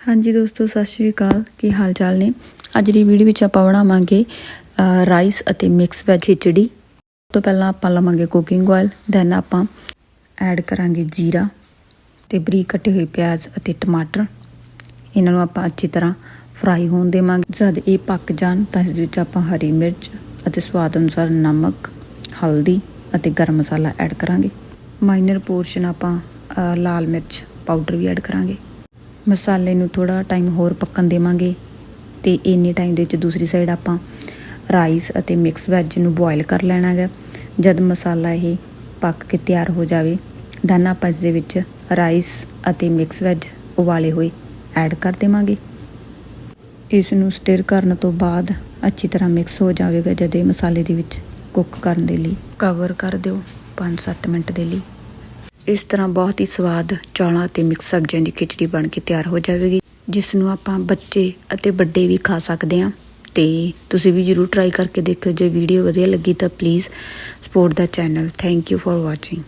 ਹਾਂਜੀ ਦੋਸਤੋ, ਸਤਿ ਸ਼੍ਰੀ ਅਕਾਲ। ਕੀ ਹਾਲ ਚਾਲ ਨੇ? ਅੱਜ ਦੀ ਵੀਡੀਓ ਵਿੱਚ ਆਪਾਂ ਬਣਾਵਾਂਗੇ ਰਾਈਸ ਅਤੇ ਮਿਕਸ ਵੈਜ ਖਿਚੜੀ। ਤੋਂ ਪਹਿਲਾਂ ਆਪਾਂ ਲਵਾਂਗੇ ਕੁਕਿੰਗ ਆਇਲ ਦੈਨ ਆਪਾਂ ਐਡ ਕਰਾਂਗੇ ਜੀਰਾ ਤੇ ਬਰੀਕ ਕੱਟੇ ਹੋਏ ਪਿਆਜ਼ ਅਤੇ ਟਮਾਟਰ। ਇਹਨਾਂ ਨੂੰ ਆਪਾਂ ਅੱਛੀ ਤਰ੍ਹਾਂ ਫਰਾਈ ਹੋਣ ਦੇਵਾਂਗੇ। ਜਦ ਇਹ ਪੱਕ ਜਾਣ, ਤਾਂ ਇਸ ਵਿੱਚ ਆਪਾਂ ਹਰੀ ਮਿਰਚ ਅਤੇ ਸਵਾਦ ਅਨੁਸਾਰ ਨਮਕ, ਹਲਦੀ ਅਤੇ ਗਰਮ ਮਸਾਲਾ ਐਡ ਕਰਾਂਗੇ। ਮਾਈਨਰ ਪੋਰਸ਼ਨ ਆਪਾਂ ਲਾਲ ਮਿਰਚ ਪਾਊਡਰ ਵੀ ਐਡ ਕਰਾਂਗੇ। ਮਸਾਲੇ ਨੂੰ ਥੋੜਾ ਟਾਈਮ ਹੋਰ ਪੱਕਣ ਦੇਵਾਂਗੇ ਤੇ ਇੰਨੇ ਟਾਈਮ ਦੇ ਵਿੱਚ ਦੂਸਰੀ ਸਾਈਡ ਆਪਾਂ ਰਾਈਸ ਅਤੇ ਮਿਕਸ ਵੈਜ ਨੂੰ ਬੋਇਲ ਕਰ ਲੈਣਾ ਹੈਗਾ ਜਦ ਮਸਾਲਾ ਇਹ ਪੱਕ ਕੇ ਤਿਆਰ ਹੋ ਜਾਵੇ ਦੈਨ ਆਪਾਂ ਇਸ ਦੇ ਵਿੱਚ ਰਾਈਸ ਅਤੇ ਮਿਕਸ ਵੈਜ ਉਬਾਲੇ ਹੋਏ ਐਡ ਕਰ ਦੇਵਾਂਗੇ। ਇਸ ਨੂੰ ਸਟਿਰ ਕਰਨ ਤੋਂ ਬਾਅਦ ਅੱਛੀ ਤਰ੍ਹਾਂ ਮਿਕਸ ਹੋ ਜਾਵੇਗਾ, ਜਦ ਇਹ ਮਸਾਲੇ ਦੇ ਵਿੱਚ ਕੁੱਕ ਕਰਨ ਦੇ ਲਈ। ਕਵਰ ਕਰ ਦਿਓ 5-7 ਮਿੰਟ ਦੇ ਲਈ। ਇਸ ਤਰ੍ਹਾਂ ਬਹੁਤ ਹੀ ਸਵਾਦ ਚੌਲਾਂ ਅਤੇ ਮਿਕਸ ਸਬਜ਼ੀਆਂ ਦੀ ਖਿਚੜੀ ਬਣ ਕੇ ਤਿਆਰ ਹੋ ਜਾਵੇਗੀ ਜਿਸ ਨੂੰ ਆਪਾਂ ਬੱਚੇ ਅਤੇ ਵੱਡੇ ਵੀ ਖਾ ਸਕਦੇ ਹਾਂ। ਤੇ ਤੁਸੀਂ ਵੀ ਜਰੂਰ ਟਰਾਈ ਕਰਕੇ ਦੇਖਿਓ, ਜੇ ਵੀਡੀਓ ਵਧੀਆ ਲੱਗੀ ਤਾਂ please support the channel thank you for watching